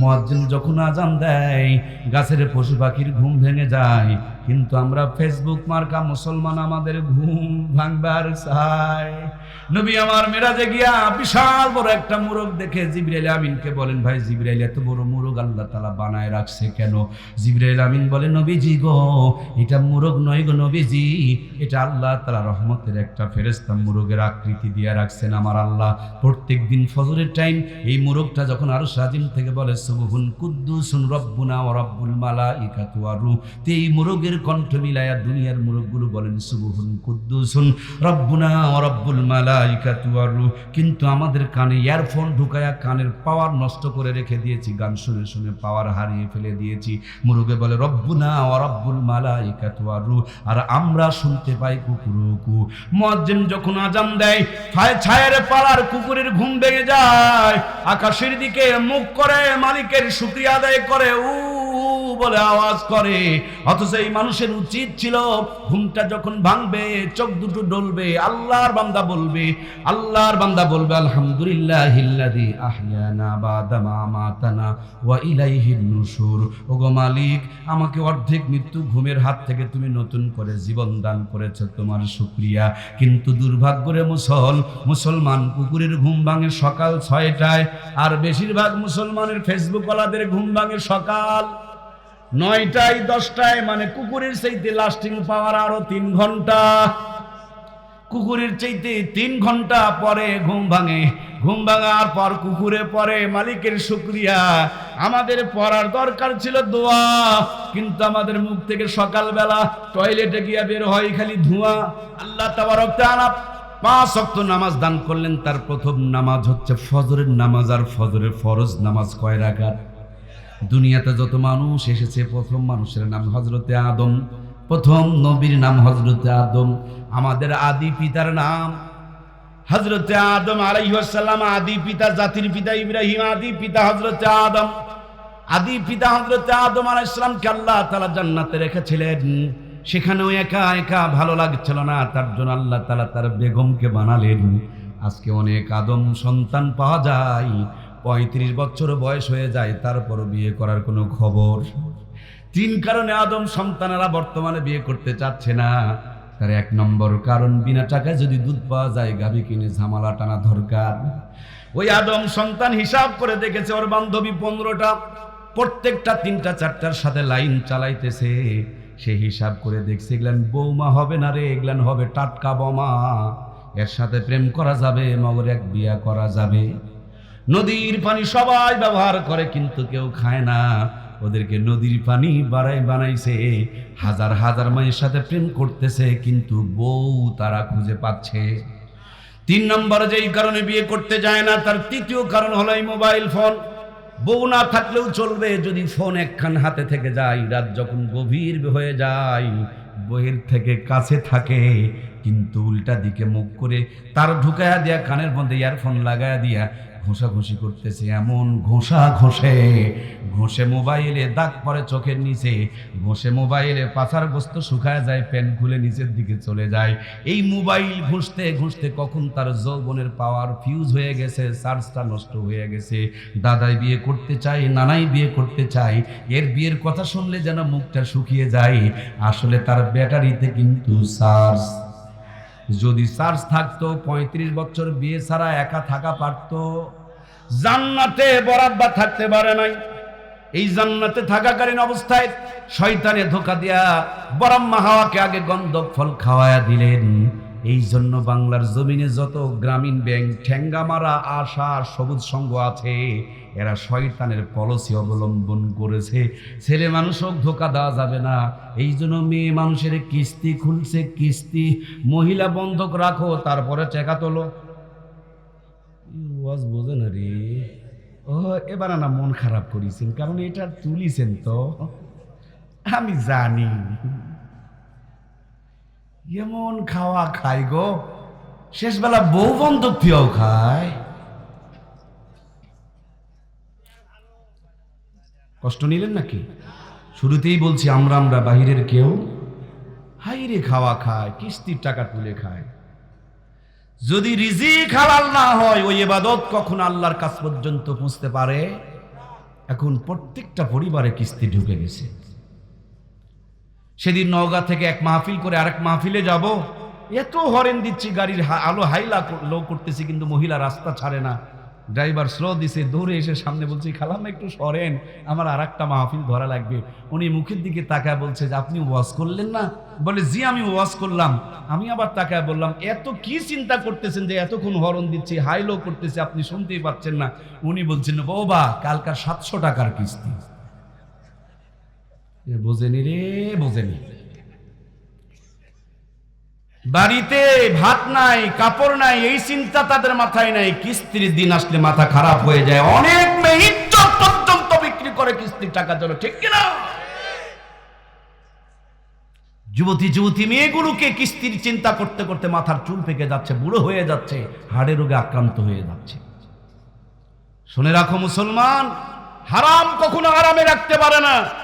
মজ্জিন যখন আজান দেয়, গাছের পশু পাখির ঘুম ভেঙে যায়। কিন্তু আমরা ফেসবুক মার্কা মুসলমান আমাদের ঘুম ভাঙবার চাই। নবী আমার মেরাজে গিয়া বিশাল বড় একটা মুরগ দেখে জিবরাইল আমিনকে বলেন, ভাই জিবরাইল, এত বড় মুরগ আল্লাহ তালা বানায় রাখছে কেন? জিবরাইল আমিন বলে, নবীজি গো, এটা মুরগ নয় গো নবীজি, এটা আল্লাহ তালা রহমতের একটা ফেরেস্তা মুরগের আকৃতি দিয়ে রাখছেন আমার আল্লাহ। প্রত্যেক দিন ফজরের টাইম এই মুরগটা যখন আরও সাজিম থেকে বলে কুদ্দুসুন রব্বুনা ও রব্বুল মুরগের কণ্ঠ মিলায়া দুনিয়ার মুরগগুলো বলেন কুদ্দুসুন রব্বুনা ও রব্বুল কিন্তু আমাদের কানে ইয়ারফোন ঢুকায়া কানের পাওয়ার নষ্ট করে রেখে দিয়েছি, গান শুনে শুনে পাওয়ার হারিয়ে ফেলে দিয়েছি। মুরগে বলে, রব্বুনা ও রব্বুল মালা ইকাতু আরু আমরা শুনতে পাই কুকুরুকু। মুয়াজ্জিন যখন আজান দেয় ছায় ছায়ের পাড়ার কুকুরের ঘুম ভেঙে যায়, আকাশের দিকে মুখ করে মালিকের শুক্রিয়া আদায় করে। উ বলে আওয়াজ করে। অথচ এই মানুষের উচিত ছিল ঘুমটা যখন ভাঙবে, চোখ দুটো ডলবে, আল্লাহর বান্দা বলবে, আল্লাহর বান্দা বলবে আলহামদুলিল্লাহ হিল্লাদি আহিয়ানা বাদামা মাতানা ওয়া ইলাইহিন নুশুর। ওগো মালিক, আমাকে অর্ধেক মৃত্যু ঘুমের হাত থেকে তুমি নতুন করে জীবন দান করেছ, তোমার শুক্রিয়া। কিন্তু দুর্ভাগ্যরে মুসল, মুসলমান কুকুরের ঘুম ভাঙে সকাল ছয়টায়, আর বেশিরভাগ মুসলমানের ফেসবুক ওয়ালাদের ঘুম ভাঙে সকাল নয়টায় দশটায় মানে কুকুরের চাইতে লাস্টিং পাওয়ার আরও তিন ঘণ্টা। কুকুরের চাইতে তিন ঘণ্টা পরে ঘুম ভাঙে। ঘুম ভাঙার পর কুকুরে পরে, মালিকের শুক্রিয়া। আমাদের পড়ার দরকার ছিল দোয়া, কিন্তু আমাদের মুখ থেকে সকালবেলা টয়লেটে গিয়া বের হয় খালি ধোঁয়া। আল্লাহ তাবারক তাআলা পাঁচ অক্ত নামাজ দান করলেন, তার প্রথম নামাজ হচ্ছে ফজরের নামাজ, আর ফজরের ফরজ নামাজ কয় রাকাত? দুনিয়াতে যত মানুষ এসেছে, প্রথম মানুষের নাম হজরতে আদম, প্রথম নবীর নাম হজরতে আদম। আমাদের আদি পিতার নাম হজরতে আদম আলাইসাল্লাম আদি পিতা জাতির পিতা ইব্রাহিম, আদি পিতা হজরতে আদম। আদি পিতা হজরতে আদম আলাইসালামকে আল্লাহ তালা জান্নাতে রেখেছিলেন। সেখানেও একা একা ভালো লাগছিল না, তার জন্য আল্লাহ তালা তার বেগমকে বানালেন। আজকে অনেক আদম সন্তান পাওয়া যায় পঁয়ত্রিশ বছর বয়স হয়ে যায়, তারপর বিয়ে করার কোনো খবর? তিন কারণে আদম সন্তানেরা বর্তমানে বিয়ে করতে চাচ্ছে না। তার এক নম্বর কারণ, বিনা টাকায় যদি দুধ পাওয়া যায়, গাভী কিনে ঝামালা টানা দরকার। ওই আদম সন্তান হিসাব করে দেখেছে, ওর বান্ধবী পনেরোটা, প্রত্যেকটা তিনটা চারটার সাথে লাইন চালাইতেছে। সে হিসাব করে দেখছে, এগুলান বৌমা হবে না রে, এগুলান হবে টাটকা বোমা। এর সাথে প্রেম করা যাবে, মগর এক বিয়া করা যাবে। নদীর পানি সবাই ব্যবহার করে, কিন্তু কেউ খায় না। ওদেরকে নদীর পানি বাড়াই বানাইছে, হাজার হাজার মায়ের সাথে প্রেম করতেছে, কিন্তু বউ তারা খুঁজে পাচ্ছে। তিন নম্বরে, যেই কারণে বিয়ে করতে যায় না, তার তৃতীয় কারণ হলো এই মোবাইল ফোন। বউ না থাকলেও চলবে, যদি ফোন একখান হাতে থেকে যায়, রাত যখন গভীর হয়ে যায় বইয়ের থেকে কাছে থাকে, কিন্তু উল্টা দিকে মুখ করে তার ঢুকায়া দিয়া, কানের মধ্যে ইয়ারফোন লাগায়া দিয়া ঘষাঘষি করতেছে, এমন ঘোষা ঘষে ঘষে মোবাইলে দাগ পরে চোখের নিচে, ঘষে মোবাইলে পাছার গোস্ত শুকায় যায় প্যান খুলে নিচের দিকে চলে যায়। এই মোবাইল ঘুষতে ঘুষতে কখন তার যৌবনের পাওয়ার ফিউজ হয়ে গেছে চার্জটা নষ্ট হয়ে গেছে। দাদাই বিয়ে করতে চায়, নানাই বিয়ে করতে চায়, এর বিয়ের কথা শুনলে যেন মুখটা শুকিয়ে যায়। আসলে তার ব্যাটারিতে কিন্তু চার্জ যদি চার্জ থাকতো, পঁয়ত্রিশ বছর বিয়ে ছাড়া একা থাকা পারত। জান্নাতে বরাব্বা থাকতে পারে নাই। এই জান্নাতে থাকাকালীন অবস্থায় শয়তানে ধোকা দিয়া বরাম্মা হাওয়াকে আগে গন্ধ ফল খাওয়ায়া দিলেন। এই জন্য বাংলার জমিনে যত গ্রামীণ ব্যাংক ঠেঙ্গা মারা আশা সবুজ সংঘ আছে, এরা শয়তানের পলিসি অবলম্বন করেছে। ছেলে মানুষ হোক, ধোকা দেওয়া যাবে না। এই জন্য মেয়ে মানুষের কিস্তি খুলছে, কিস্তি মহিলা বন্ধক রাখো, তারপরে টাকা তোলো। বোঝে না রে। ও, এবার না মন খারাপ করেছেন, কারণ এটা তুলিছেন তো। আমি জানি। এমন খাওয়া খাই গো। শেষবেলা বউ বন্ধক দিয়েও খায় কষ্ট নিলেন নাকি? শুরুতেই বলছি আমরা আমরা, বাহিরের কেউ? হাইরে খাওয়া খায়, কিস্তির টাকা তুলে খায়। যদি রিজিক হালাল না হয়, ওই এবাদত কখন আল্লাহর কাছ পর্যন্ত পৌঁছতে পারে? এখন প্রত্যেকটা পরিবারে কিস্তি ঢুকে গেছে। সেদিন নওগাঁ থেকে এক মাহফিল করে আরেক মাহফিলে যাব। এত হরেন দিচ্ছি, গাড়ির আলো হাইলা লো করতেছি, কিন্তু মহিলা রাস্তা ছাড়ে না। ড্রাইভার স্লো দিছে, দৌড়ে এসে সামনে বলছি খালাম একটু সরেন, আমার আর একটা মাহফিল ধরা লাগবে। উনি মুখের দিকে তাকায় বলছে, যে আপনি ওয়াজ করলেন না? বলে, জি, আমি ওয়াজ করলাম। আমি আবার তাকায় বললাম, এত কি চিন্তা করতেছেন যে এতক্ষণ হরন দিচ্ছি, হাই লো করতেছে, আপনি শুনতেই পাচ্ছেন না? উনি বলছেন, বৌবা, কালকার সাতশো টাকার কিস্তি। বোঝেনি রে, বোঝেনি। বাড়িতে ভাত নাই, কাপড় নাই, এই চিন্তা তাদের মাথায় নাই, কিস্তির দিন আসলে মাথা খারাপ হয়ে যায়। অনেক মেয়ে পর্যন্ত বিক্রি করে কিস্তির টাকার জন্য, ঠিক কিনা? যুবতী যুবতী মেয়েগুলোকে কিস্তির চিন্তা করতে করতে মাথার চুল পেকে যাচ্ছে, বুড়ো হয়ে যাচ্ছে হাড়ের রোগে আক্রান্ত হয়ে যাচ্ছে। শুনে রাখো মুসলমান, হারাম কখনো আরামে রাখতে পারে না।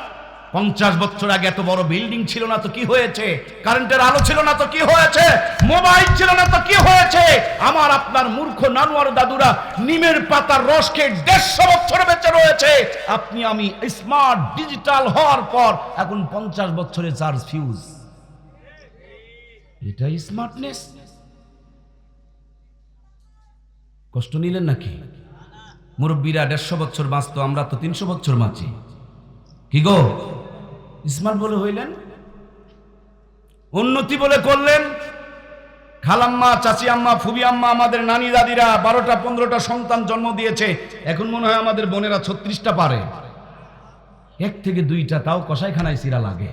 পঞ্চাশ বছর আগে এত বড় বিল্ডিং ছিল না তো কি হয়েছে? কারেন্টের আলো ছিল না তো কি হয়েছে? মোবাইল ছিল না তো কি হয়েছে? আমার আপনার মূর্খ নানুয়ার দাদুরা নিমের পাতার রসকে দেড়শো বছর বেঁচে রয়েছে। আপনি আমি স্মার্ট ডিজিটাল হওয়ার পর এখন পঞ্চাশ বছরে চার্জ ফিউজ এটা স্মার্টনেস কষ্ট নিলেন নাকি? মুরব্বীরা দেড়শো বছর বাঁচত, আমরা তো তিনশো বছর বাঁচি। কি গো? স্মার্ট বলে হইলেন, উন্নতি বলে করলেন, খালাম্মা চাচি আম্মা ফুবি আম্মা আমাদের নানি দাদিরা বারোটা, পনেরোটা সন্তান জন্ম দিয়েছে, এখন মনে হয় আমাদের বোনেরা ছত্রিশটা পারে। এক থেকে দুইটা তাও কষাইখানায় সিরা লাগে।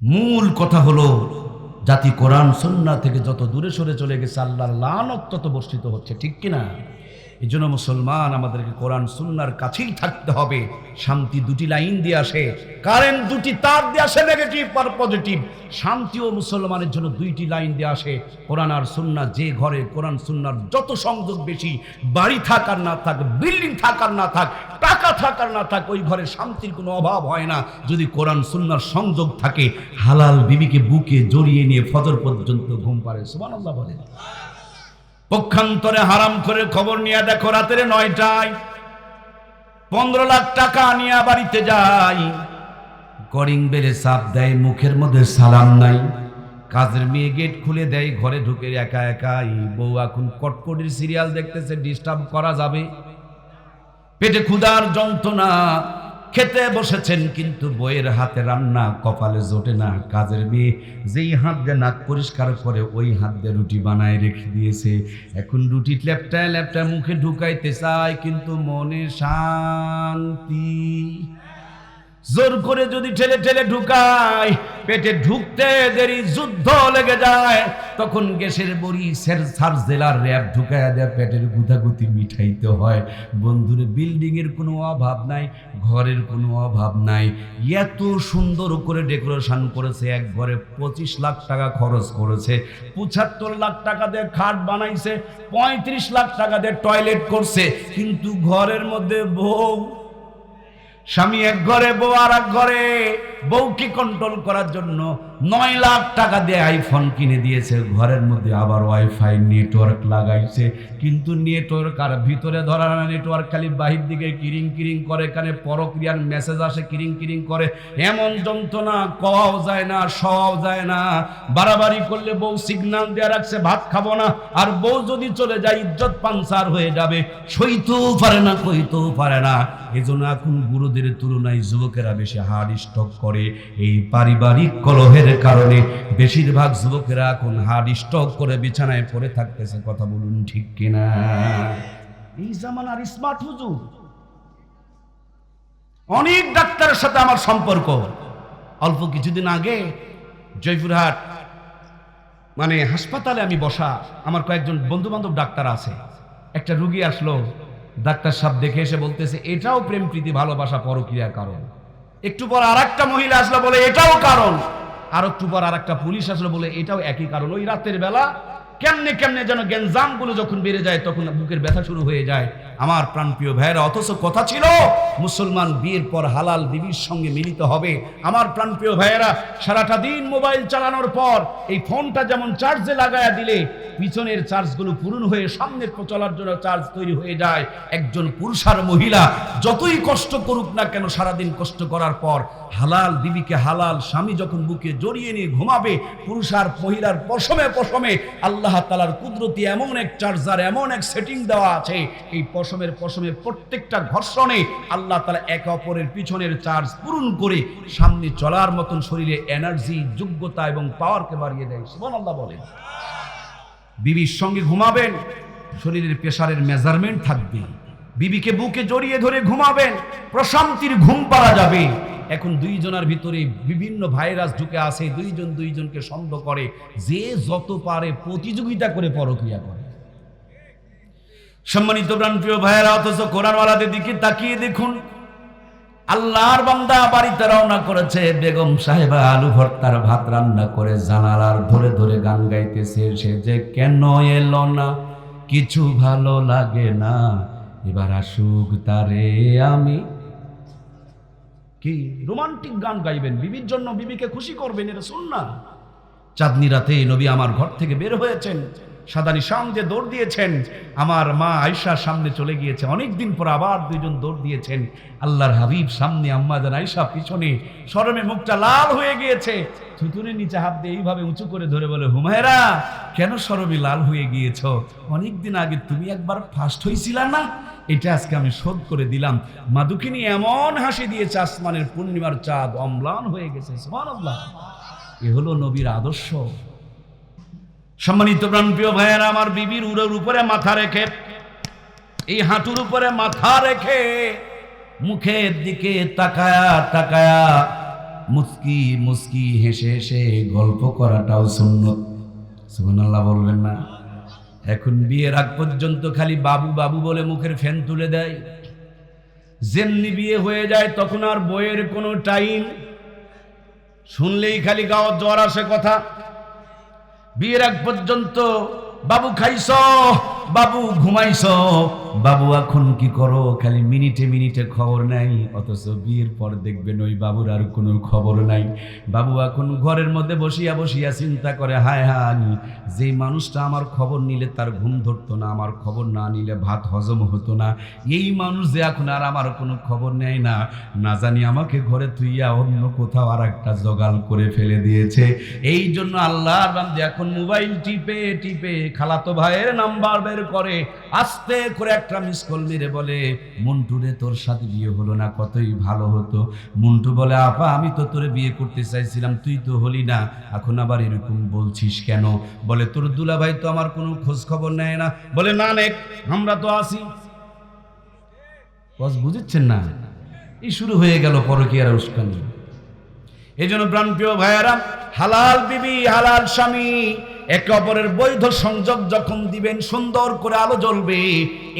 মূল কথা হলো, জাতি কোরআন সন্না থেকে যত দূরে সরে চলে গেছে, আল্লাহর লানত তত বর্ষিত হচ্ছে, ঠিক কিনা? এই জন্য মুসলমান আমাদেরকে কোরআন, সুন্নার কাছেই থাকতে হবে। শান্তি দুটি লাইন দিয়ে আসে। কারেন্ট দুটি তার দিয়ে আসে নেগেটিভ আর পজিটিভ শান্তিও মুসলমানের জন্য দুইটি লাইন দিয়ে আসে। কোরআন আর সুন্না, যে ঘরে কোরআন, সুন্নার যত সংযোগ বেশি, বাড়ি থাক আর না থাক বিল্ডিং থাক আর না থাক, টাকা থাক আর না থাক, ওই ঘরে শান্তির কোনো অভাব হয় না। যদি কোরআন, সুন্নার সংযোগ থাকে, হালাল বিবিকে বুকে জড়িয়ে নিয়ে ফজর পর্যন্ত ঘুম পারে সুবহানাল্লাহ বলেন। পক্ষান্তরে হারাম করে খবর নিয়ে দেখো, রাতের নয়টায় পনেরো লাখ টাকা নিয়ে বাড়িতে যাই। করিং বেড়ে সাপ দেয়, মুখের মধ্যে সালাম নাই। কাজের মেয়ে গেট খুলে দেয়, ঘরে ঢুকে একা একাই। বউ এখন কটকটির সিরিয়াল দেখতেছে, ডিস্টার্ব করা যাবে। পেটে ক্ষুধার যন্ত্রণা। খেতে বসেছেন, কিন্তু বইয়ের হাতে রান্না কপালে জোটে না। কাজের মেয়ে যেই হাত দিয়ে নাক পরিষ্কার করে, ওই হাত দিয়ে রুটি বানায় রেখে দিয়েছে। এখন রুটি ল্যাপটায় ল্যাপটায় মুখে ঢুকাইতে চায়, কিন্তু মনে শান্তি জোর করে যদি ঠেলে ঠেলে ঢুকায়, পেটে ঢুকতে দেরি, যুদ্ধ লেগে যায়, তখন গ্যাসের বড়ি সের সার জেলার র্যাব ঢুকায় দেয় পেটের গুতাগুতি মিঠাইতে হয়। বন্ধুরে বিল্ডিং এর কোনো অভাব নাই, ঘরের কোনো অভাব নাই। এত সুন্দর করে ডেকোরেশন করেছে, এক ঘরে পঁচিশ লাখ টাকা খরচ করেছে, পঁচাত্তর লাখ টাকা দিয়ে খাট বানাইছে, পঁয়ত্রিশ লাখ টাকা দিয়ে টয়লেট করছে, কিন্তু ঘরের মধ্যে বউ স্বামী এক ঘরে বউ আর এক ঘরে বউকে কন্ট্রোল করার জন্য নয় লাখ টাকা দিয়ে আইফোন কিনে দিয়েছে। ঘরের মধ্যে আবার ওয়াইফাই নেটওয়ার্ক লাগাইছে। কিন্তু নেটওয়ার্ক আর ভিতরে ধরা না নেটওয়ার্ক খালি বাহির দিকে কিরিং কিরিং করে, এখানে পরক্রিয়ার মেসেজ আসে, কিরিং কিরিং করে। এমন যন্ত্রণা কওয়াও যায় না, সওয়াও যায় না। বাড়াবাড়ি করলে বউ সিগন্যাল দেওয়া রাখছে, ভাত খাব না। আর বউ যদি চলে যায়, ইজ্জত পানসার হয়ে যাবে। সইতেও পারে না, কইতেও পারে না। এজন্য এখন গুরুদের তুলনায় যুবকেরা বেশি হার্ড স্টক করে। এই পারিবারিক কলহের কারণে বেশিরভাগ যুবকেরা এখন হার্ড স্টক করে বিছানায় পড়ে থাকতেছে, কথা বলুন ঠিক কিনা? এই জামানার স্মার্ট হুজুর। অনেক ডাক্তারের সাথে আমার সম্পর্ক। অল্প কিছুদিন আগে জয়পুরহাট মানে হাসপাতালে আমি বসা, আমার কয়েকজন বন্ধু বান্ধব ডাক্তার আছে। একটা রুগী আসলো, ডাক্তার সাহেব দেখে এসে বলতেছে, এটাও প্রেম প্রীতি, ভালোবাসা, পরক্রিয়ার কারণ। একটু পর আর একটা মহিলা আসলো, বলে, এটাও কারণ। আর একটু পর আর একটা পুলিশ আসলো বলে, এটাও একই কারণ। ওই রাতের বেলা কেমনে কেমনে যেন গ্যাঞ্জামগুলো যখন বেড়ে যায়, তখন বুকের ব্যথা শুরু হয়ে যায়। আমার প্রাণপ্রিয় ভাইয়েরা, অথচ কথা ছিল, মুসলমান বিয়ের পর হালাল বিবির সঙ্গে মিলিত হবে। আমার প্রাণপ্রিয় ভাইয়েরা, সারাটা দিন মোবাইল চালানোর পর এই ফোনটা যেমন চার্জে লাগায়া দিলে, পিছনের চার্জগুলো পূরণ হয়ে সামনের চলার জন্য চার্জ তৈরি হয়ে যায়। একজন পুরুষ আর মহিলা যতই কষ্ট করুক না কেন সারাদিন কষ্ট করার পর হালাল বিবিকে হালাল স্বামী যখন বুকে জড়িয়ে নিয়ে ঘুমাবে পুরুষ আর মহিলার পশমে পশমে আল্লাহ তালার কুদরতি এমন এক চার্জার, এমন এক সেটিং দেওয়া আছে, এই পশমের পশমে প্রত্যেকটা ঘর্ষণে আল্লাহ তালা একে অপরের পিছনের চার্জ পূরণ করে সামনে চলার মতন শরীরে এনার্জি, যোগ্যতা এবং পাওয়ারকে বাড়িয়ে দেয়। সুবহান আল্লাহ বলেন বিবির সঙ্গে ঘুমাবেন, শরীরের প্রেশারের মেজারমেন্ট থাকবে। বিবিকে বুকে জড়িয়ে ধরে ঘুমাবেন, প্রশান্তির ঘুম পাওয়া যাবে। এখন দুইজনের ভিতরে বিভিন্ন ভাইরাস ঢুকে আসে দুইজন দুইজনকে সন্দেহ করে, যে যত পারে প্রতিযোগিতা করে পরক্রিয়া করে। সম্মানিত প্রাণপ্রিয় ভাইয়েরা, অথচ কোরআনওয়ালাদের দিকে তাকিয়ে দেখুন। আল্লাহর বান্দা বাড়িতে রওনা করেছে, বেগম সাহেবা আলু ভর্তার ভাত রান্না করে জানালার ধরে ধরে গান গাইতেছে। সে যে কেন এলো না, কিছু ভালো লাগে না। এবার আসুক তারে আমি। কি রোমান্টিক গান গাইবেন? বিবির জন্য বিবিকে খুশি করবেন, এটা শুন না চাঁদনি রাতে নবী আমার ঘর থেকে বের হয়েছেন। সাদানি সঙ্গে দৌড় দিয়েছেন, আমার মা আয়সার সামনে চলে গিয়েছে। অনেক দিন পর আবার দুইজন দৌড় দিয়েছেন। আল্লাহর হাবিব সামনে আম্মাজান আয়সা পিছনে সরমে মুখটা লাল হয়ে গিয়েছে। থুতুরের নিচে হাত দিয়ে এইভাবে উঁচু করে ধরে বলে, হুমায়রা, কেন সরমে লাল হয়ে গিয়েছ? অনেক দিন আগে তুমি একবার ফার্স্ট হয়েছিলা না? এটা আজকে আমি শোধ করে দিলাম। মাদুকিনী এমন হাসি দিয়েছে, আসমানের পূর্ণিমার চাঁদ অম্লান হয়ে গেছে। এ হলো নবীর আদর্শ। সম্মানিত প্রাণপ্রিয় ভাইয়েরা, আমার বিবির উড়ের উপরে মাথা রেখে, এই হাঁটুর উপরে মাথা রেখে মুখের দিকে তাকায়া তাকায়া মুস্কি মুস্কি হেসে হেসে গল্প করাটাও সুন্নত। সুবহানাল্লাহ বলবেন না। এখন বিয়ের আগ পর্যন্ত খালি বাবু বাবু বলে মুখের ফ্যান তুলে দেয়। যেমনি বিয়ে হয়ে যায় তখন আর বইয়ের কোনো টাইম। শুনলেই খালি গাওয়ার জ্বর আসে কথা। বিয়ের আগ পর্যন্ত বাবু খাইছ? বাবু ঘুমাইছ? বাবু, এখন কি করো? খালি মিনিটে মিনিটে খবর নাই, অথচ বিয়ের পর দেখবেন ওই বাবুর আর কোনো খবর নাই। বাবু, এখন ঘরের মধ্যে বসিয়া বসিয়া চিন্তা করে, হায় হায়, যে মানুষটা আমার খবর নিলে তার ঘুম ধরতো না, আমার খবর না নিলে ভাত হজম হতো না। এই মানুষ যে এখন আর আমার কোনো খবর নেয় না না জানি আমাকে ঘরে তুইয়া অন্য কোথাও আর একটা জগাল করে ফেলে দিয়েছে। এই জন্য আল্লাহর বান্দে এখন মোবাইল টিপে টিপে, খালাতো ভাইয়ের নাম্বার বের করে আস্তে করে একটা মিস কল মেরে বলে মন্টুরে তোর সাথে বিয়ে হলো না, কতই ভালো হতো। মন্টু বলে, আপা, আমি তো তোরে বিয়ে করতে চাইছিলাম, তুই তো হলি না, এখন আবার এরকম বলছিস কেন? বলে, তোর দুলাভাই তো আমার কোনো খোঁজ খবর নেয় না। বলে, না নেক আমরা তো আসি। বস, বুঝেছেন না? এই শুরু হয়ে গেল পরকীয়ার উস্কানি। এই জন্য প্রাণপ্রিয় ভাইয়ারা, হালাল বিবি, হালাল স্বামী একে অপরের বৈধ সংযোগ যখন দিবেন, সুন্দর করে আলো জ্বলবে।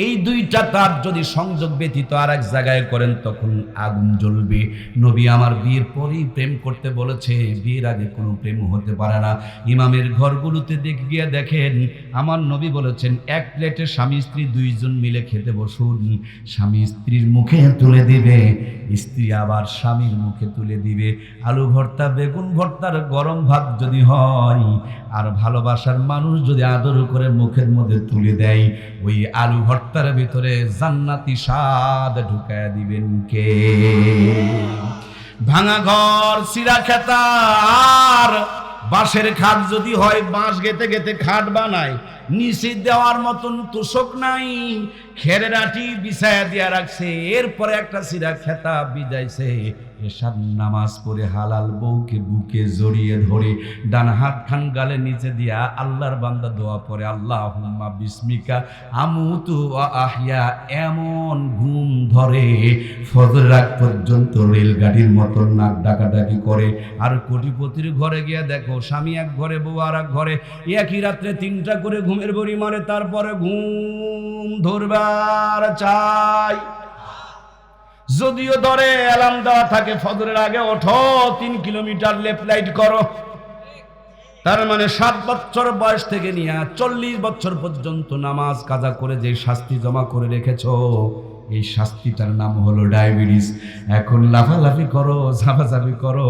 এই দুইটা তার যদি সংযোগ ব্যতীত আর এক জায়গায় করেন, তখন আগুন জ্বলবে। নবী আমার বিয়ের পরেই প্রেম করতে বলেছে, বিয়ের আগে কোনো প্রেম হতে পারে না। ইমামের ঘরগুলোতে দেখ গিয়ে দেখেন, আমার নবী বলেছেন, এক প্লেটে স্বামী, স্ত্রী দুইজন মিলে খেতে বসুন। স্বামী স্ত্রীর মুখে তুলে দিবে, স্ত্রী আবার স্বামীর মুখে তুলে দিবে। আলু ভর্তা বেগুন ভর্তার গরম ভাত যদি হয় আর ভালোবাসার মানুষ যদি আদর করে মুখের মধ্যে তুলে দেয়, ওই আলু ভর্তার ভিতরে জান্নাতি স্বাদ ঢুকায় দিবেন কে? ভাঙা ঘর, সিরা খেতা আর বাঁশের খাট যদি হয়, বাঁশ গেতে গেতে খাট বানায়। নিচে দেওয়ার মতন তোষক নাই, খেরের বিছায়া দিয়া রাখছে। এরপরে একটা সিরা খেতা বিজাইছে এসব নামাজ পড়ে হালাল বউকে বুকে জড়িয়ে ধরে ডান হাত খান গালে নিচে দিয়া আল্লাহর বান্দা দোয়া পরে আল্লাহ হুম্মা বিস্মিকা আমুতু ওয়া আহিয়া। এমন ঘুম ধরে ফজর রাত পর্যন্ত রেলগাড়ির মতন নাক ডাকাডাকি করে। আর কোটিপতির ঘরে গিয়া দেখো, স্বামী এক ঘরে, বউ আর এক ঘরে। একই রাত্রে তিনটা করে ঘুমের বড়ি মারে, তারপরে ঘুম ধরবার চাই। যদিও ধরে অ্যালার্ম দেওয়া থাকে, ফজরের আগে ওঠো, তিন কিলোমিটার লেফট লাইট করো। তার মানে সাত বছর বয়স থেকে নিয়ে চল্লিশ বছর পর্যন্ত নামাজ কাজা করে যে শাস্তি জমা করে রেখেছো এই শাস্তিটার নাম হলো ডায়াবেটিস। এখন লাফালাফি করো, ঝাপাঝাপি করো,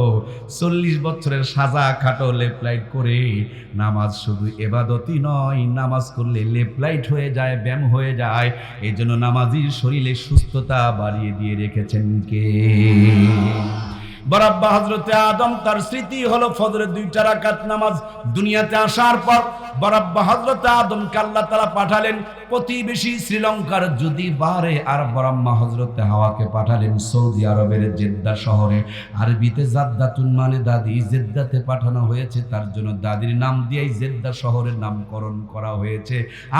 চল্লিশ বছরের সাজা খাটো লেপলাইট করে, নামাজ শুধু এবাদতই নয়, নামাজ করলে লেপলাইট হয়ে যায়, ব্যায়াম হয়ে যায়। এই জন্য নামাজির শরীরে সুস্থতা বাড়িয়ে দিয়ে রেখেছেন কে? বরাব্বা হজরতে আদম, তার স্মৃতি হলো ফজরের দুইটা রাকাত নামাজ দুনিয়াতে আসার পর। বরাব্বা হজরতে আদম আল্লাহ তালা পাঠালেন, প্রতিবেশী শ্রীলঙ্কার যদি বারে আর বরাম্মা হজরতে হাওয়াকে পাঠালেন সৌদি আরবের জেদ্দা শহরে। আরবিতে জাদ্দাতুন মানে দাদি, জেদ্দাতে পাঠানো হয়েছে, তার জন্য দাদির নাম দিয়েই জেদ্দা শহরের নামকরণ করা হয়েছে।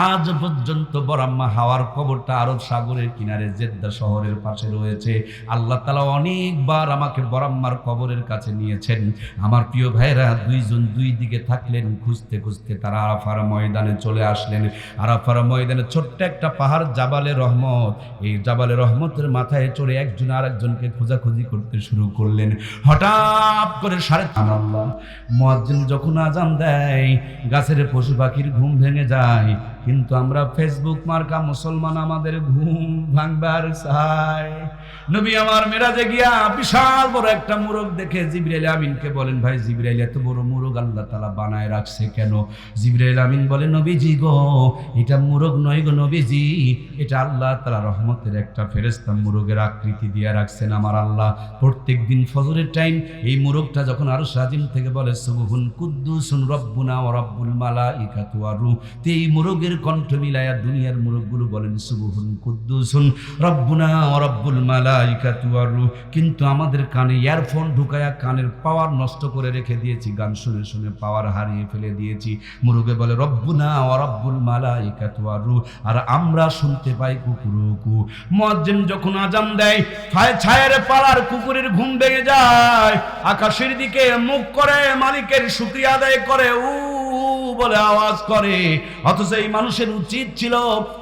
আজ পর্যন্ত বরাম্মা হাওয়ার কবরটা আরব সাগরের কিনারে জেদ্দা শহরের পাশে রয়েছে। আল্লাহ তালা অনেকবার আমাকে বরাম্মার কবরের কাছে নিয়েছেন। আমার প্রিয় ভাইরা দুইজন দুই দিকে থাকলেন, খুঁজতে খুঁজতে তারা আরাফার ময়দানে চলে আসলেন। আরাফার ময়দানে ছোট্ট একটা পাহাড়, জাবালে রহমত। এই জাবালে রহমতের মাথায় চড়ে একজন আর একজনকে খোঁজাখুঁজি করতে শুরু করলেন। হঠাৎ করে সাড়ে আল্লাহ, মুয়াজ্জিন যখন আজান দেয়, গাছের পশু পাখির ঘুম ভেঙে যায় কিন্তু আমরা ফেসবুক মার্কা মুসলমান আমাদের ঘুম ভাঙবার চাই। নবী আমার মেরাজে গিয়া বিশাল বড় একটা মুরগ দেখে জিবরাইল আমিনকে বলেন, ভাই জিবরাইল, এত বড় মুরগ আল্লাহ তালা বানায় রাখছে কেন? জিবরাইল আমিন বলে নবীজি গো, এটা মুরগ নয় গো নবীজি, এটা আল্লাহ তালা রহমতের একটা ফেরেস্তা মুরগের আকৃতি দিয়ে রাখছেন আমার আল্লাহ। প্রত্যেক দিন ফজরের টাইম এই মুরগটা যখন আরও সাজিম থেকে বলে, সুবহুন কুদ্দুসুন রব্বুনা ও রব্বুল মালা ইকাতু আরু তো এই মুরগের কণ্ঠ মিলায়া দুনিয়ার মুরগগুলো বলেন, সুবহুন কুদ্দুসুন, রব্বুনা ও রব্বুল মালা ইকাতু আরু কিন্তু আমাদের কানে ইয়ারফোন ঢুকায়া কানের পাওয়ার নষ্ট করে রেখে দিয়েছি, গান শুনে শুনে পাওয়ার হারিয়ে ফেলে দিয়েছি। মুরগে বলে, রব্বুনা ও রব্বুল মালা ইকাতু আরু আর আমরা শুনতে পাই কুকুরুকু। মুয়াজ্জিন যখন আজান দেয় ছায় ছায়ের পাড়ার কুকুরের ঘুম ভেঙে যায়, আকাশের দিকে মুখ করে মালিকের শুক্রিয়া আদায় করে উ বলে আওয়াজ করে। অথচ এই মানুষের উচিত ছিল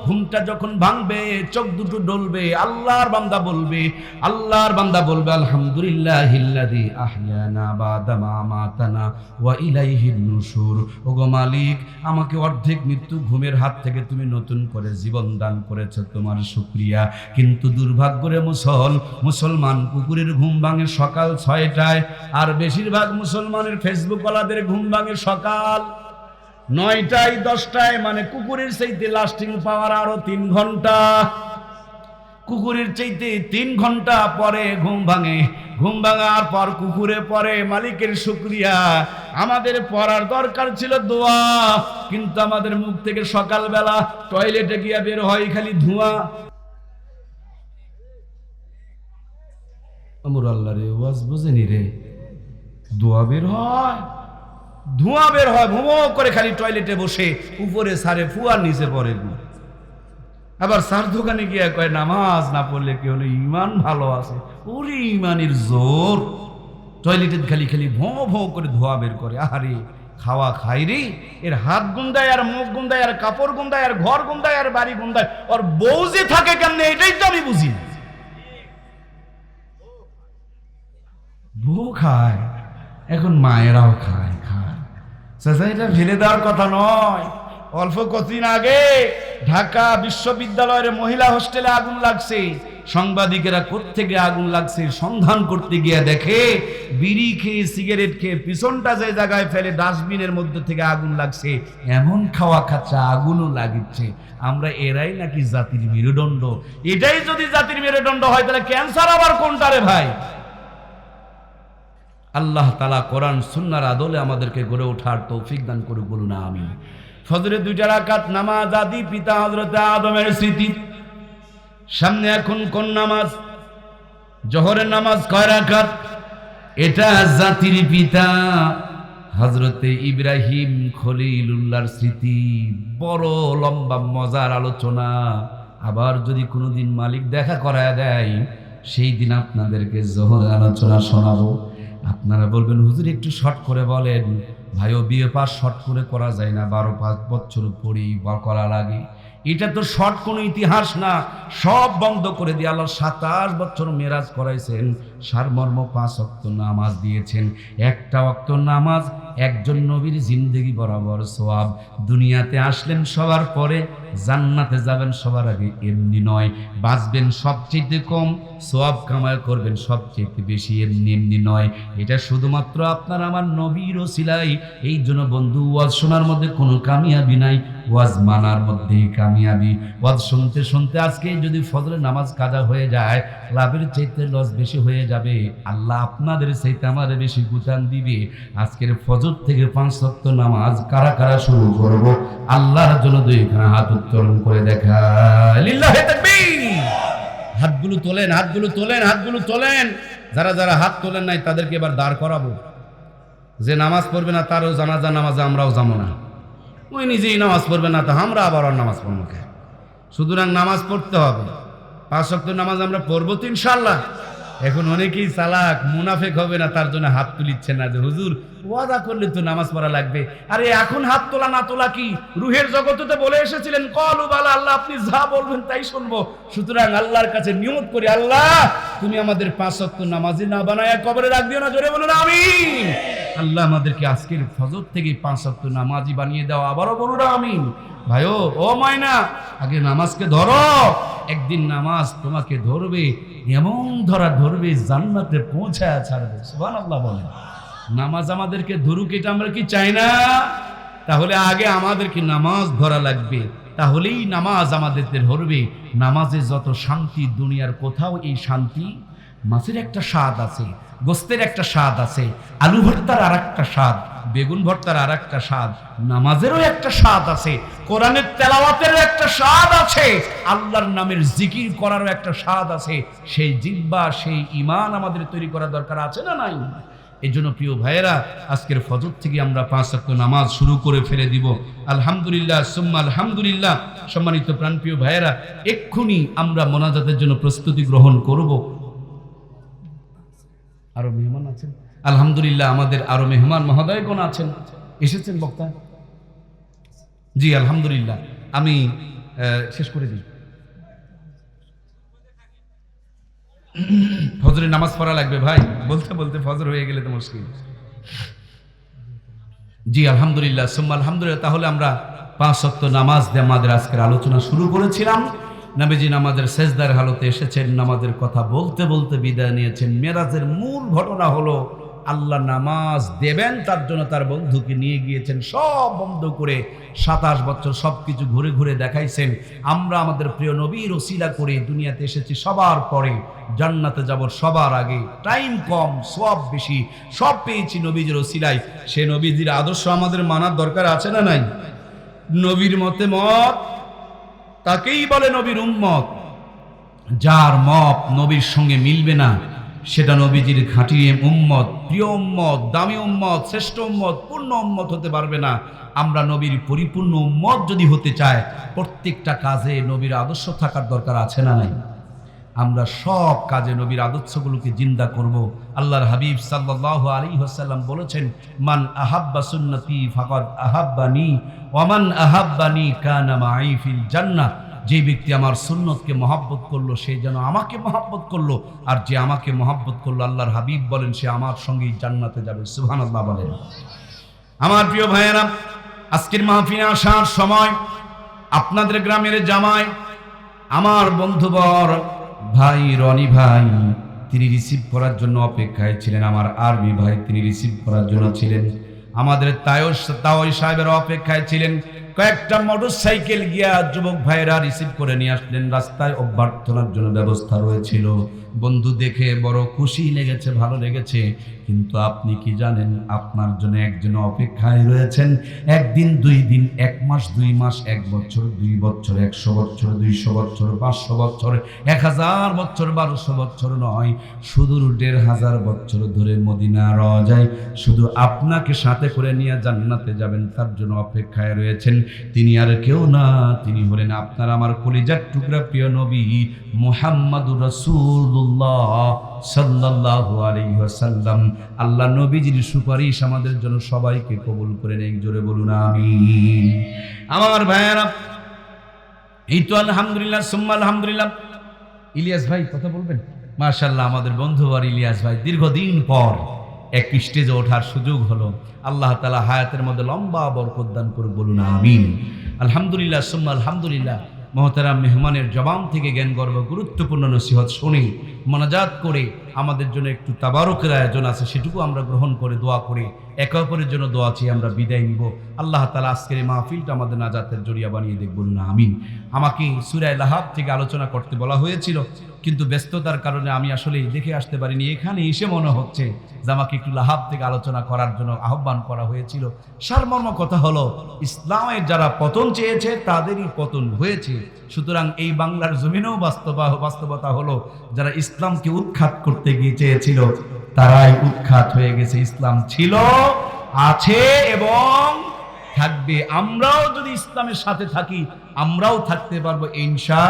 ঘুমটা যখন ভাঙবে, চোখ দুটো ডলবে, আল্লাহর বান্দা বলবে, আল্লাহর বান্দা বলবে আলহামদুলিল্লাহ হিল্লাদি আহিয়ানা বাদামা মাতানা ওয়া ইলাইহিন নুশুর। ওগো মালিক, আমাকে অর্ধেক মৃত্যু ঘুমের হাত থেকে তুমি নতুন করে জীবন দান করেছ তোমার শুক্রিয়া কিন্তু দুর্ভাগ্যরে মুসল, মুসলমান কুকুরের ঘুম ভাঙে সকাল ছয়টায়, আর বেশিরভাগ মুসলমানের ফেসবুক ওয়ালাদের ঘুম ভাঙে সকাল নয়টায় দশটায় মানে কুকুরের চাইতে লাস্টিং পাওয়ার আরও তিন ঘণ্টা। কুকুরের চাইতে তিন ঘণ্টা পরে ঘুম ভাঙে। ঘুম ভাঙার পর কুকুরে পরে, মালিকের শুক্রিয়া। আমাদের পড়ার দরকার ছিল দোয়া, কিন্তু আমাদের মুখ থেকে সকালবেলা টয়লেটে গিয়া বের হয় খালি ধোঁয়া। আমর আল্লাহ রে ওয়াজ বুঝেনি রে? দোয়া বের হয়। ধোঁয়া বের হয় ভোমো করে খালি টয়লেটে বসে, উপরে সারে ফুয়ার নিচে গু আবার সার দোকানে গিয়ে কয়, নামাজ না পড়লে কি হলো? ইমান ভালো আছে? ওরে ইমানের জোর। টয়লেটে খালি খালি ভোঁ ভোঁ করে ধোয়া বের করে। আরে খাওয়া খাই রে। এর হাত গুন্দায়, আর মুখ গুন্দায়, আর কাপড় গুন্দায়, আর ঘর গুন্দায়, আর বাড়ি গুন্দায়, ওর বউ যে থাকে কেমনে, এটাই তো আমি বুঝি। বউ খায়, এখন মায়েরাও খায় খায়। এটা ফেলে দেওয়ার কথা নয়। অল্প কদিন আগে ঢাকা বিশ্ববিদ্যালয়ের মহিলা হোস্টেলে আগুন লাগছে। সাংবাদিকেরা কোত্থেকে আগুন লাগছে সন্ধান করতে গিয়ে দেখে, বিড়ি খেয়ে, সিগারেট খেয়ে পিছনটা যে জায়গায় ফেলে ডাস্টবিনের মধ্যে থেকে আগুন লাগছে। এমন খাওয়া খাচ্ছা, আগুনও লাগিচ্ছে। আমরা এরাই নাকি জাতির মেরুদণ্ড? এটাই যদি জাতির মেরুদণ্ড হয়, তাহলে ক্যান্সার আবার কোনটা রে ভাই? আল্লাহ তালা কোরআন, সুন্নার আদলে আমাদেরকে গড়ে ওঠার তৌফিক দান করুক বলুন আমি ফজরে দুইটা রাকাত, নামাজ আদি পিতা হজরত আদমের স্মৃতি। সামনে এখন কোন নামাজ? জহরের নামাজ কয় রাকাত? এটা জাতির পিতা হজরতে ইব্রাহিম খলিলুল্লাহর স্মৃতি। বড় লম্বা, মজার আলোচনা। আবার যদি কোনোদিন মালিক দেখা করায় দেয়, সেই দিন আপনাদেরকে জহর আলোচনা শোনাবো। আপনারা বলবেন, হুজুর, একটু শর্ট করে বলেন। ভাইও বিয়ে পাস শর্ট করে করা যায় না, বারো পাঁচ বছর পড়ি বা করা লাগে। এটা তো শর্ট কোনো ইতিহাস না। সব বন্ধ করে দিয়ে আল্লাহ সাতাশ বছর মেরাজ করাইছেন। সারমর্ম পাঁচ অক্ত নামাজ দিয়েছেন। একটা অক্ত নামাজ একজন নবীর জিন্দগি বরাবর সোয়াব দুনিয়াতে আসলেন সবার পরে, জান্নাতে যাবেন সবার আগে এমনি নয়। বাঁচবেন সবচেয়ে কম সোয়াব কামায় করবেন সবচেয়ে বেশি এমনি এমনি নয়। এটা শুধুমাত্র আপনার আমার নবীর ওসিলাই। এই জন্য বন্ধু, ওয়াজ শোনার মধ্যে কোনো কামিয়াবি নাই। ওয়াজ মানার মধ্যেই কামিয়াবি। ওয়াজ শুনতে শুনতে আজকে যদি ফজরের নামাজ কাজা হয়ে যায়, লাভের চাইতে লস বেশি হয়ে যাবে। আল্লাহ আপনাদের চাইতে আমার বেশি গুতান দিবে। আজকের ফজর থেকে পাঁচ সপ্ত নামাজ কারা কারা শুরু করব? আল্লাহর জন্য দুইখানা হাত উত্তোলন করে দেখা লিল্লাহে তাকবীর! হাতগুলো তোলেন হাতগুলো তোলেন হাতগুলো তোলেন। যারা যারা হাত তোলেন নাই, তাদেরকে এবার দাঁড় করাবো। যে নামাজ পড়বে না, তারও জানাজা নামাজে আমরাও যাব না। ওই নিজেই নামাজ পড়বে না, তো আমরা আবার ওর নামাজ পড়ব কে? সুতরাং নামাজ পড়তে হবে। পাঁচ সপ্তাহ নামাজ আমরা পড়ব তো ইনশাল্লাহ এখন অনেকেই চালাক, মুনাফেক হবে না, তার জন্য হাত তুলিচ্ছে না যে, হুজুর, ওয়াদা করলে তো নামাজ পড়া লাগবে। আরে এখন হাত তোলা না তোলা কি? রুহের জগতে তো বলে এসেছিলেন, কল বালা, আল্লাহ আপনি যা বলবেন তাই শুনব। সুতরাং আল্লাহর কাছে নিয়ত করি, আল্লাহ, তুমি আমাদের পাঁচ সপ্তাহ নামাজি না বানায় কবরে রাখ দিও না, জোরে বলুন আমি আল্লাহ আমাদেরকে আজকের ফজর থেকে পাঁচ সপ্তাহ নামাজি বানিয়ে দাও আবারও বলুন, আমিন। ভাইও ও ময়না আগে নামাজকে ধরো। একদিন নামাজ তোমাকে ধরবে, এমন ধরা ধরবে, জান্নাতে পৌঁছায় ছাড়বে। সুবান আল্লাহ বলেন। নামাজ আমাদেরকে ধরুক, এটা আমরা কি চাই না? তাহলে আগে আমাদেরকে নামাজ ধরা লাগবে। তাহলেই নামাজ আমাদেরকে ধরবে। নামাজে যত শান্তি, দুনিয়ার কোথাও এই শান্তি মাছের একটা স্বাদ আছে, গোস্তের একটা স্বাদ আছে, আলু ভর্তার আর একটা স্বাদ, বেগুন ভর্তার আর একটা স্বাদ, নামাজেরও একটা স্বাদ আছে, কোরআনের তেলাওয়াতের একটা স্বাদ আছে, আল্লাহর নামের জিকির করারও একটা স্বাদ আছে, সেই জিব্বা সেই ইমান আমাদের তৈরি করা দরকার আছে না নাই? এই জন্য প্রিয় ভাইয়েরা, আজকের ফজর থেকে আমরা পাঁচ ওয়াক্ত নামাজ শুরু করে ফেলে দিব। আলহামদুলিল্লাহ, সুম্মা আলহামদুলিল্লাহ। সম্মানিত প্রাণপ্রিয় ভাইয়েরা, এক্ষুনি আমরা মোনাজাতের জন্য প্রস্তুতি গ্রহণ করব। আরও মেহমান আছেন। আলহামদুলিল্লাহ, আমাদের আরও মেহমান মহোদয়গণ আছেন। এসেছেন বক্তা? জি, আলহামদুলিল্লাহ। আমি শেষ করে দিই। ফজরের নামাজ পড়া লাগবে ভাই। বলতে বলতে ফজর হয়ে গেলে তো মুশকিল। জি, আলহামদুলিল্লাহ। সুম্মা আলহামদুলিল্লাহ, তাহলে আমরা পাঁচ সপ্ত নামাজ দিয়ে আমাদের আজকের আলোচনা শুরু করেছিলাম। নবীজি নামাজের সেজদার হালতে এসেছেন, নামাজের কথা বলতে বলতে বিদায় নিয়েছেন। মেরাজের মূল ঘটনা হলো, আল্লাহ নামাজ দেবেন, তার জন্য তার বন্ধুকে নিয়ে গিয়েছেন, সব বন্ধ করে সাতাশ বছর সব কিছু ঘুরে ঘুরে দেখাইছেন। আমরা আমাদের প্রিয় নবীর ওসিলা করে দুনিয়াতে এসেছি সবার পরে, জান্নাতে যাব সবার আগে। টাইম কম সব বেশি, সব পেয়েছি নবীজির ওসিলায়। সে নবীজির আদর্শ আমাদের মানার দরকার আছে না নাই? নবীর মতে মত তাকেই বলে নবীর উম্মত, যার মত নবীর সঙ্গে মিলবে না, সেটা নবীজির খাঁটি উম্মত, প্রিয় উম্মত, দামি উম্মত, শ্রেষ্ঠ উম্মত, পূর্ণ উম্মত হতে পারবে না। আমরা নবীর পরিপূর্ণ উম্মত যদি হতে চায় প্রত্যেকটা কাজে নবীর আদর্শ থাকার দরকার আছে না নাই? আমরা সব কাজে নবীর আদর্শগুলোকে জিন্দা করব। আল্লাহর হাবিব সাল্লাহ আলী হাসাল্লাম বলেছেন, মান আহাব্বা সুন্নতি ফাকদ আহাব্বানি ওয়ামান আহাব্বানি কানা মাই ফিল জান্নাহ। যে ব্যক্তি আমার সুন্নতকে মহাব্বত করল, সে যেন আমাকে মহাব্বত করল, আর যে আমাকে মহাব্বত করল, আল্লাহর হাবিব বলেন, সে আমার সঙ্গেই জান্নাতে যাবে। সুবহান আল্লাহ বলেন। আমার প্রিয় ভাইয়েরা, আজকের মাহফিনে আসার সময় আপনাদের গ্রামের জামায় আমার বন্ধুবর ভাই রনি ভাই, তিনি রিসিভ করার জন্য অপেক্ষায় ছিলেন। আমার আরবি ভাই, তিনি রিসিভ করার জন্য ছিলেন। আমাদের তায়স তাওই সাহেবের অপেক্ষায় ছিলেন। কয়েকটা মোটর সাইকেল গিয়া যুবক ভাইয়েরা রিসিভ করে নিয়ে আসলেন। রাস্তায় অভ্যর্থনার জন্য ব্যবস্থা রয়েছিল। বন্ধু দেখে বড় খুশি লেগেছে, ভালো লেগেছে। কিন্তু আপনি কি জানেন, আপনার জন্য একজন অপেক্ষায় রয়েছেন। একদিন, দুই দিন, এক মাস, দুই মাস, এক বছর, দুই বছর, একশো বছর, দুইশো বছর, পাঁচশো বছর, এক হাজার বছর, বারোশো বছর নয়। সুদূর দেড় হাজার বছর ধরে মদিনা যায় শুধু আপনাকে সাথে করে নিয়ে জান্নাতে যাবেন, তার জন্য অপেক্ষায় রয়েছেন। তিনি আর কেউ না, তিনি হলেন আপনার আমার কলিজার টুকরা প্রিয় নবী মোহাম্মদুর রসুল্লাহ সাল্লাল্লাহু আলাইহি ওয়াসাল্লাম। আল্লাহ নবীজির সুপারিশ আমাদের জন্য সবাইকে কবুল করে নেই জোরে বলুন আমি আমার ভাইয়েরা, এই তো আলহামদুলিল্লাহ, সুম্মা আলহামদুলিল্লাহ। ইলিয়াস ভাই, কথা বলবেন? মাশাল্লাহ আমাদের বন্ধু আর ইলিয়াস ভাই, দীর্ঘদিন পর এক স্টেজে ওঠার সুযোগ হলো। আল্লাহ তালা হায়াতের মধ্যে লম্বা বরকত দান করে বলুন, আমিন। আলহামদুলিল্লাহ, সুম্মা আলহামদুলিল্লাহ। মহতারাম মেহমানের জবান থেকে জ্ঞান গর্ব, গুরুত্বপূর্ণ নসিহত শুনে মনাজাত করে আমাদের জন্য একটু তাবারকের আয়োজন আছে, সেটুকু আমরা গ্রহণ করে দোয়া করে একে অপরের জন্য দোয়া চেয়ে আমরা বিদায় নিব। আল্লাহ তালা আজকের এই মাহফিলটা আমাদের নাজাতের জড়িয়া বানিয়ে দেখ বলুন আমিন। আমাকে সুরায় লাহাব থেকে আলোচনা করতে বলা হয়েছিল কিন্তু ব্যস্ততার কারণে আমি আসলে দেখে আসতে পারিনি। এখানে এসে মনে হচ্ছে যে আমাকে একটু লাহাব থেকে আলোচনা করার জন্য আহ্বান করা হয়েছিল। সারমর্ম কথা হলো, ইসলামের যারা পতন চেয়েছে, তাদেরই পতন হয়েছে। সুতরাং এই বাংলার জমিনেও বাস্তবা, বাস্তবতা হলো, যারা ইসলামকে উৎখাত করতে গিয়ে চেয়েছিল, তারাই উৎখাত হয়ে গেছে। ইসলাম ছিল, আছে এবং থাকবে। আমরাও যদি ইসলামের সাথে থাকি, আমরাও থাকতে পারব, ইনশা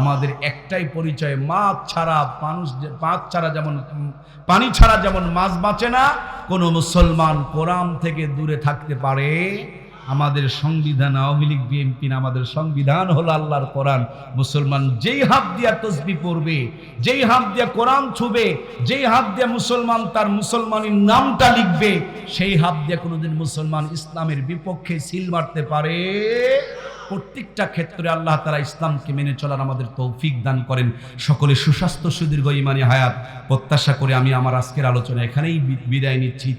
আমাদের একটাই পরিচয়, মাছ ছাড়া মানুষ মাছ ছাড়া যেমন পানি ছাড়া যেমন মাছ বাঁচে না, কোনো মুসলমান কোরআন থেকে দূরে থাকতে পারে। আমাদের সংবিধান, আওয়ামী লীগ, বিএনপি আমাদের সংবিধান হলো আল্লাহর কোরআন। মুসলমান যেই হাত দিয়া তসবি পড়বে, যেই হাত দিয়া কোরআন ছুবে, যেই হাত দিয়া মুসলমান তার মুসলমানের নামটা লিখবে, সেই হাত দিয়া কোনোদিন মুসলমান ইসলামের বিপক্ষে সিল মারতে পারে। প্রত্যেকটা ক্ষেত্রে আল্লাহ তারা ইসলামকে মেনে চলার আমাদের তৌফিক দান করেন। সকলে সুস্বাস্থ্য, সুদীর্ঘ ইমানি হায়াত প্রত্যাশা করে আমি আমার আজকের আলোচনা এখানেই বিদায় নিচ্ছি।